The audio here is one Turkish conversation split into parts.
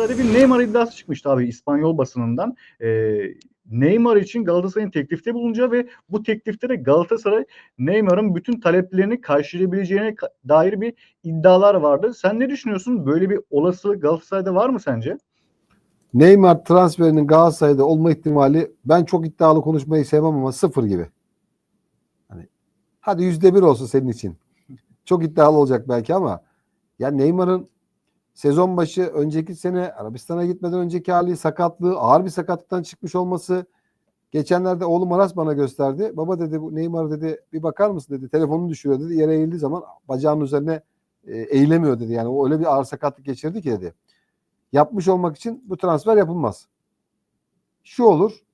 Galatasaray'da bir Neymar iddiası çıkmıştı abi İspanyol basınından. Ee, Neymar için Galatasaray'ın teklifte bulunacağı ve bu teklifte de Galatasaray Neymar'ın bütün taleplerini karşılayabileceğine ka- dair bir iddialar vardı. Sen ne düşünüyorsun? Böyle bir olasılık Galatasaray'da var mı sence? Neymar transferinin Galatasaray'da olma ihtimali ben çok iddialı konuşmayı sevmem ama sıfır gibi. Hani hadi yüzde bir olsun senin için. Çok iddialı olacak belki ama ya Neymar'ın sezon başı önceki sene Arabistan'a gitmeden önceki hali sakatlığı ağır bir sakatlıktan çıkmış olması geçenlerde oğlum Aras bana gösterdi. Baba dedi bu Neymar dedi bir bakar mısın dedi telefonunu düşürüyor dedi yere eğildiği zaman bacağının üzerine e, eğilemiyor dedi. Yani o öyle bir ağır sakatlık geçirdi ki dedi yapmış olmak için bu transfer yapılmaz. Şu olur.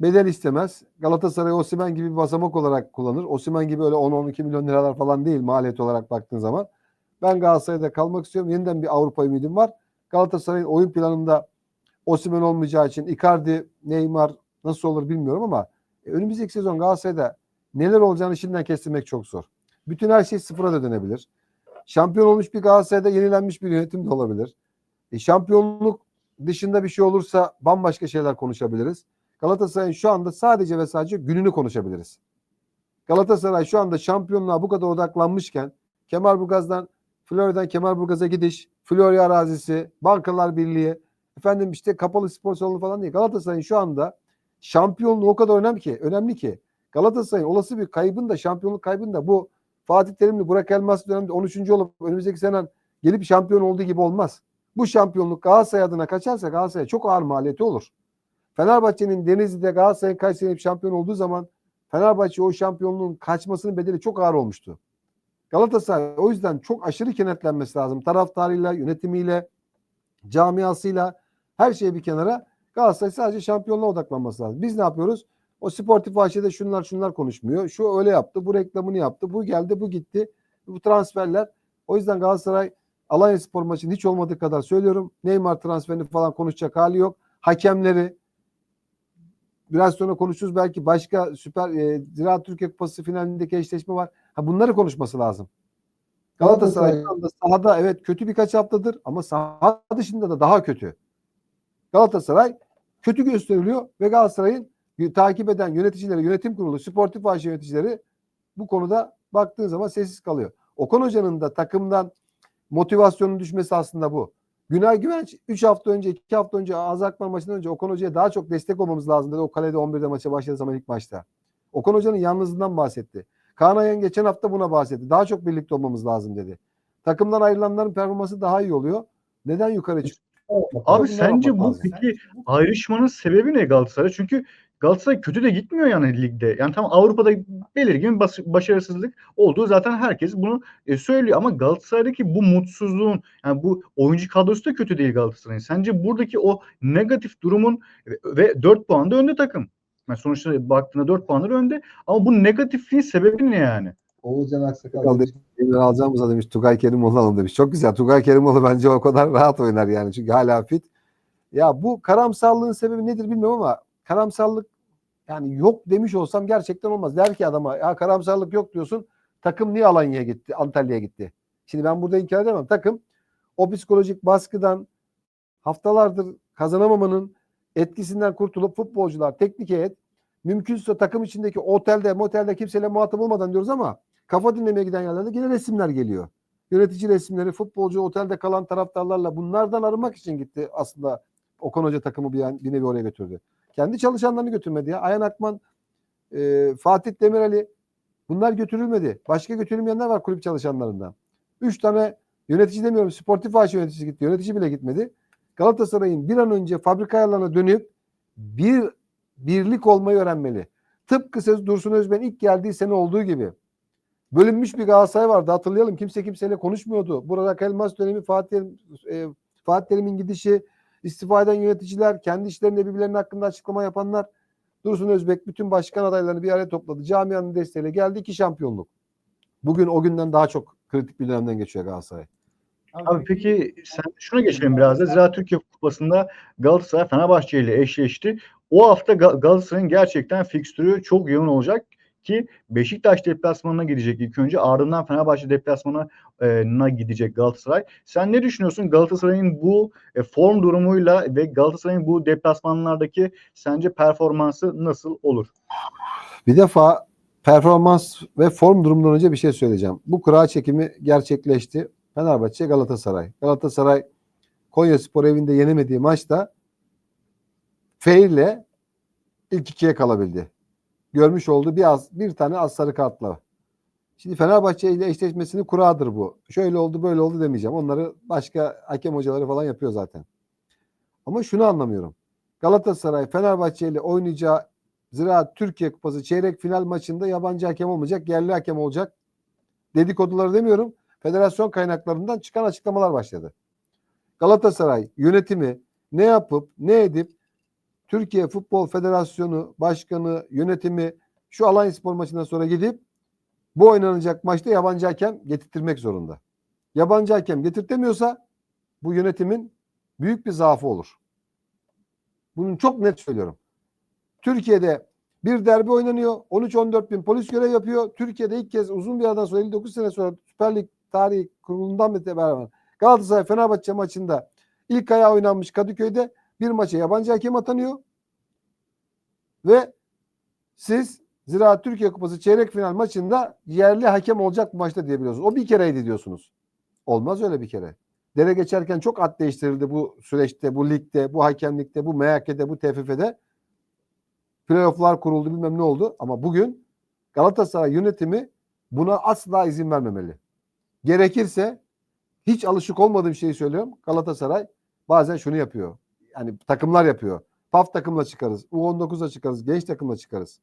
Bedel istemez. Galatasaray Osimhen gibi bir basamak olarak kullanır. Osimhen gibi öyle 10-12 milyon liralar falan değil maliyet olarak baktığın zaman. Ben Galatasaray'da kalmak istiyorum. Yeniden bir Avrupa ümidim var. Galatasaray'ın oyun planında Osimhen olmayacağı için Icardi, Neymar nasıl olur bilmiyorum ama e, önümüzdeki sezon Galatasaray'da neler olacağını şimdiden kestirmek çok zor. Bütün her şey sıfıra da dönebilir. Şampiyon olmuş bir Galatasaray'da yenilenmiş bir yönetim de olabilir. E, şampiyonluk dışında bir şey olursa bambaşka şeyler konuşabiliriz. Galatasaray'ın şu anda sadece ve sadece gününü konuşabiliriz. Galatasaray şu anda şampiyonluğa bu kadar odaklanmışken Kemalburgaz'dan Florya'dan Kemalburgaz'a gidiş, Florya arazisi, Bankalar Birliği, efendim işte kapalı spor salonu falan değil. Galatasaray'ın şu anda şampiyonluğu o kadar önemli ki, önemli ki Galatasaray'ın olası bir kaybın da şampiyonluk kaybın da bu Fatih Terim'le Burak Elmas döneminde 13. olup önümüzdeki sene gelip şampiyon olduğu gibi olmaz. Bu şampiyonluk Galatasaray adına kaçarsa Galatasaray çok ağır maliyeti olur. Fenerbahçe'nin Denizli'de Galatasaray'ın Kayseri'nin şampiyon olduğu zaman Fenerbahçe o şampiyonluğun kaçmasının bedeli çok ağır olmuştu. Galatasaray o yüzden çok aşırı kenetlenmesi lazım. Taraftarıyla, yönetimiyle, camiasıyla her şeyi bir kenara Galatasaray sadece şampiyonluğa odaklanması lazım. Biz ne yapıyoruz? O sportif vahşede şunlar şunlar konuşmuyor. Şu öyle yaptı, bu reklamını yaptı, bu geldi, bu gitti. Bu transferler. O yüzden Galatasaray Alanya Spor maçının hiç olmadığı kadar söylüyorum. Neymar transferini falan konuşacak hali yok. Hakemleri biraz sonra konuşuruz belki başka süper e, Ziraat Türkiye Kupası finalindeki eşleşme var. Ha bunları konuşması lazım. Galatasaray sahada evet kötü birkaç haftadır ama saha dışında da daha kötü. Galatasaray kötü gösteriliyor ve Galatasaray'ın takip eden yöneticileri, yönetim kurulu, sportif vahşi yöneticileri bu konuda baktığın zaman sessiz kalıyor. Okan Hoca'nın da takımdan motivasyonun düşmesi aslında bu. Günay Güvenç 3 hafta önce, 2 hafta önce Ağzı Akman maçından önce Okan Hoca'ya daha çok destek olmamız lazım dedi. O kalede 11'de maça başladığı zaman ilk maçta. Okan Hoca'nın yalnızlığından bahsetti. Kaan Ayhan geçen hafta buna bahsetti. Daha çok birlikte olmamız lazım dedi. Takımdan ayrılanların performansı daha iyi oluyor. Neden yukarı çıkıyor? Abi sence bu lazım. peki ayrışmanın sebebi ne Galatasaray? Çünkü Galatasaray kötü de gitmiyor yani ligde. Yani tam Avrupa'da belirgin bas- başarısızlık olduğu zaten herkes bunu e, söylüyor ama Galatasaray'daki bu mutsuzluğun yani bu oyuncu kadrosu da kötü değil Galatasaray'ın. Sence buradaki o negatif durumun ve- ve 4 puan da önde takım. Yani sonuçta baktığında 4 puanlar önde ama bu negatifliğin sebebi ne yani? Oğuzcan Aksakal demiş. Alacağımıza demiş Tugay Kerimoğlu alın demiş. Çok güzel. Tugay Kerimoğlu bence o kadar rahat oynar yani. Çünkü hala fit. Ya bu karamsarlığın sebebi nedir bilmiyorum ama karamsarlık yani yok demiş olsam gerçekten olmaz. Der ki adama ya karamsarlık yok diyorsun. Takım niye Alanya'ya gitti? Antalya'ya gitti. Şimdi ben burada inkar edemem. Takım o psikolojik baskıdan haftalardır kazanamamanın etkisinden kurtulup futbolcular, teknik heyet mümkünse takım içindeki otelde, motelde kimseyle muhatap olmadan diyoruz ama kafa dinlemeye giden yerlerde yine resimler geliyor. Yönetici resimleri, futbolcu otelde kalan taraftarlarla bunlardan arınmak için gitti aslında Okan Hoca takımı bir, bir nevi oraya götürdü. Kendi çalışanlarını götürmedi ya. Ayhan Akman, e, Fatih Demirali bunlar götürülmedi. Başka götürülmeyenler var kulüp çalışanlarından. Üç tane yönetici demiyorum sportif vahşi yöneticisi gitti. Yönetici bile gitmedi. Galatasaray'ın bir an önce fabrika ayarlarına dönüp bir birlik olmayı öğrenmeli. Tıpkı söz Dursun Özben ilk geldiği sene olduğu gibi. Bölünmüş bir Galatasaray vardı hatırlayalım. Kimse kimseyle konuşmuyordu. Burada Elmas dönemi Fatih, e, Fatih Terim'in gidişi, istifa eden yöneticiler, kendi işlerinde birbirlerinin hakkında açıklama yapanlar. Dursun Özbek bütün başkan adaylarını bir araya topladı. Camianın desteğiyle geldi iki şampiyonluk. Bugün o günden daha çok kritik bir dönemden geçiyor Galatasaray. Abi peki sen şuna geçelim biraz da. Ziraat Türkiye Kupası'nda Galatasaray Fenerbahçe ile eşleşti. O hafta Ga- Galatasaray'ın gerçekten fikstürü çok yoğun olacak. Ki Beşiktaş deplasmanına gidecek ilk önce ardından Fenerbahçe deplasmanına gidecek Galatasaray. Sen ne düşünüyorsun Galatasaray'ın bu e, form durumuyla ve Galatasaray'ın bu deplasmanlardaki sence performansı nasıl olur? Bir defa performans ve form durumundan önce bir şey söyleyeceğim. Bu kura çekimi gerçekleşti. Fenerbahçe Galatasaray. Galatasaray Konya Spor evinde yenemediği maçta F ile ilk ikiye kalabildi. Görmüş olduğu bir az, bir tane az sarı kartla. Şimdi Fenerbahçe ile eşleşmesinin kuradır bu. Şöyle oldu böyle oldu demeyeceğim. Onları başka hakem hocaları falan yapıyor zaten. Ama şunu anlamıyorum. Galatasaray Fenerbahçe ile oynayacağı Ziraat Türkiye Kupası çeyrek final maçında yabancı hakem olmayacak, yerli hakem olacak. Dedikoduları demiyorum. Federasyon kaynaklarından çıkan açıklamalar başladı. Galatasaray yönetimi ne yapıp ne edip Türkiye Futbol Federasyonu Başkanı yönetimi şu Alanya Spor maçından sonra gidip bu oynanacak maçta yabancı hakem getirtmek zorunda. Yabancı hakem getirtemiyorsa bu yönetimin büyük bir zaafı olur. Bunu çok net söylüyorum. Türkiye'de bir derbi oynanıyor. 13-14 bin polis görev yapıyor. Türkiye'de ilk kez uzun bir aradan sonra 59 sene sonra Süper Lig tarihi kurulundan beraber Galatasaray Fenerbahçe maçında ilk ayağı oynanmış Kadıköy'de bir maça yabancı hakem atanıyor. Ve siz Ziraat Türkiye Kupası çeyrek final maçında yerli hakem olacak maçta diyebiliyorsunuz. O bir kereydi diyorsunuz. Olmaz öyle bir kere. Dere geçerken çok at değiştirildi bu süreçte, bu ligde, bu hakemlikte, bu MHK'de, bu TFF'de. Playoff'lar kuruldu bilmem ne oldu. Ama bugün Galatasaray yönetimi buna asla izin vermemeli. Gerekirse hiç alışık olmadığım şeyi söylüyorum. Galatasaray bazen şunu yapıyor. Yani takımlar yapıyor. PAF takımla çıkarız. U19'la çıkarız. Genç takımla çıkarız.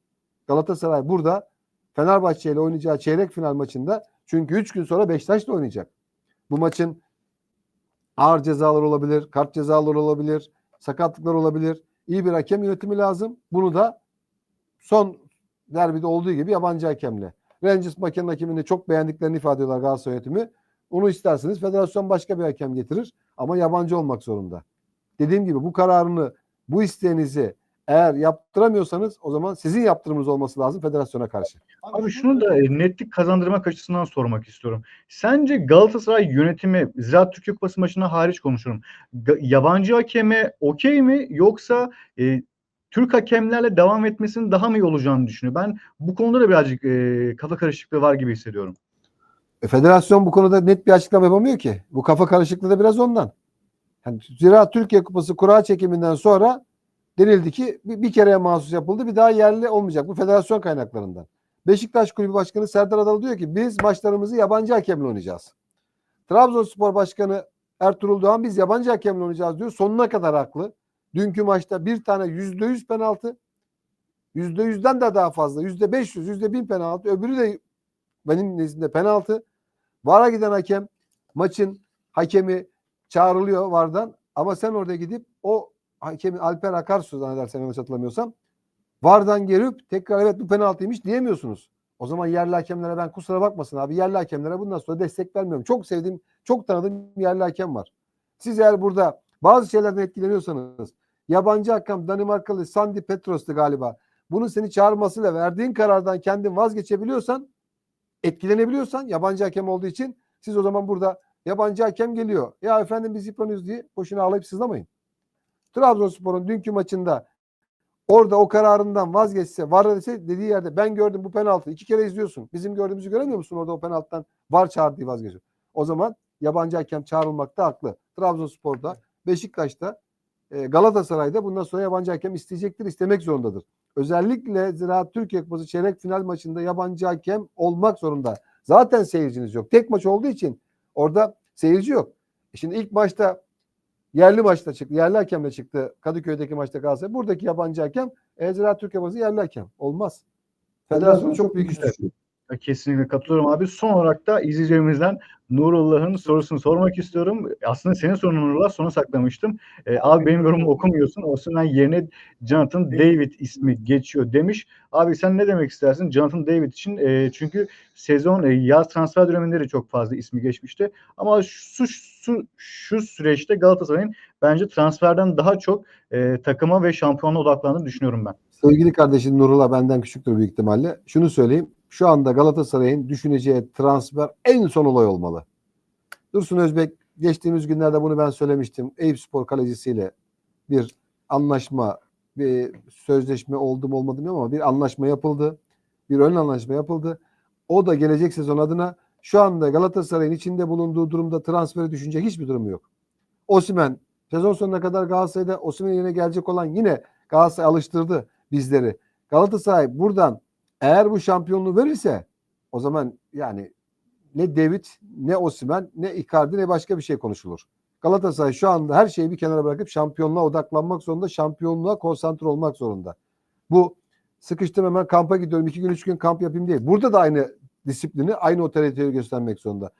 Galatasaray burada Fenerbahçe ile oynayacağı çeyrek final maçında çünkü 3 gün sonra Beşiktaş'la oynayacak. Bu maçın ağır cezalar olabilir, kart cezaları olabilir, sakatlıklar olabilir. İyi bir hakem yönetimi lazım. Bunu da son derbide olduğu gibi yabancı hakemle. Rangers makinenin hakemini çok beğendiklerini ifade ediyorlar Galatasaray yönetimi. Onu isterseniz federasyon başka bir hakem getirir ama yabancı olmak zorunda. Dediğim gibi bu kararını, bu isteğinizi eğer yaptıramıyorsanız o zaman sizin yaptırımınız olması lazım federasyona karşı. Abi şunu da e, netlik kazandırmak açısından sormak istiyorum. Sence Galatasaray yönetimi Ziraat Türkiye Kupası maçına hariç konuşuyorum. Ga- yabancı hakeme okey mi yoksa e, Türk hakemlerle devam etmesinin daha mı iyi olacağını düşünüyor? Ben bu konuda da birazcık e, kafa karışıklığı var gibi hissediyorum. E, federasyon bu konuda net bir açıklama yapamıyor ki. Bu kafa karışıklığı da biraz ondan. Yani Zira Türkiye Kupası kura çekiminden sonra denildi ki bir, bir kereye mahsus yapıldı. Bir daha yerli olmayacak. Bu federasyon kaynaklarından. Beşiktaş Kulübü Başkanı Serdar Adalı diyor ki biz maçlarımızı yabancı hakemle oynayacağız. Trabzonspor Başkanı Ertuğrul Doğan biz yabancı hakemle oynayacağız diyor. Sonuna kadar haklı. Dünkü maçta bir tane yüzde yüz penaltı. Yüzde yüzden de daha fazla. Yüzde beş yüz, yüzde bin penaltı. Öbürü de benim nezdimde penaltı. VAR'a giden hakem maçın hakemi çağrılıyor VAR'dan ama sen orada gidip o hakemin Alper Akarsu zannedersem yanlış hatırlamıyorsam VAR'dan gelip tekrar evet bu penaltıymış diyemiyorsunuz. O zaman yerli hakemlere ben kusura bakmasın abi yerli hakemlere bundan sonra destek vermiyorum. Çok sevdiğim, çok tanıdığım yerli hakem var. Siz eğer burada bazı şeylerden etkileniyorsanız yabancı hakem Danimarkalı Sandy Petros'tu galiba. Bunun seni çağırmasıyla verdiğin karardan kendin vazgeçebiliyorsan etkilenebiliyorsan yabancı hakem olduğu için siz o zaman burada yabancı hakem geliyor. Ya efendim biz yıpranıyoruz diye boşuna ağlayıp sızlamayın. Trabzonspor'un dünkü maçında orada o kararından vazgeçse var dese dediği yerde ben gördüm bu penaltı iki kere izliyorsun. Bizim gördüğümüzü göremiyor musun orada o penaltıdan var çağırdığı vazgeçiyor. O zaman yabancı hakem çağrılmakta haklı. Trabzonspor'da, Beşiktaş'ta, e, Galatasaray'da bundan sonra yabancı hakem isteyecektir, istemek zorundadır. Özellikle Ziraat Türkiye Kupası çeyrek final maçında yabancı hakem olmak zorunda. Zaten seyirciniz yok. Tek maç olduğu için orada seyirci yok. E Şimdi ilk maçta yerli maçta çıktı. Yerli hakemle çıktı. Kadıköy'deki maçta Galatasaray. Buradaki yabancı hakem e, Ziraat Türkiye Kupası yerli hakem. Olmaz. Federasyon çok büyük düşüyor. Kesinlikle katılıyorum abi. Son olarak da izleyicilerimizden Nurullah'ın sorusunu sormak istiyorum. Aslında senin sorunu Nurullah sona saklamıştım. Ee, abi benim yorumumu okumuyorsun. Olsun yerine Jonathan David ismi geçiyor demiş. Abi sen ne demek istersin Jonathan David için? E, çünkü sezon e, yaz transfer döneminde de çok fazla ismi geçmişti. Ama şu, şu, şu süreçte Galatasaray'ın bence transferden daha çok e, takıma ve şampiyonluğa odaklandığını düşünüyorum ben. Sevgili kardeşim Nurullah benden küçüktür büyük ihtimalle. Şunu söyleyeyim. Şu anda Galatasaray'ın düşüneceği transfer en son olay olmalı. Dursun Özbek geçtiğimiz günlerde bunu ben söylemiştim. Eyüp Spor kalecisiyle bir anlaşma, bir sözleşme oldu mu olmadı mı ama bir anlaşma yapıldı. Bir ön anlaşma yapıldı. O da gelecek sezon adına şu anda Galatasaray'ın içinde bulunduğu durumda transferi düşünecek hiçbir durumu yok. Osimhen sezon sonuna kadar Galatasaray'da Osimhen'in yerine gelecek olan yine Galatasaray alıştırdı bizleri. Galatasaray buradan eğer bu şampiyonluğu verirse o zaman yani ne David ne Osimhen ne Icardi ne başka bir şey konuşulur. Galatasaray şu anda her şeyi bir kenara bırakıp şampiyonluğa odaklanmak zorunda. Şampiyonluğa konsantre olmak zorunda. Bu sıkıştım hemen kampa gidiyorum. iki gün üç gün kamp yapayım değil. Burada da aynı disiplini aynı otoriteyi göstermek zorunda.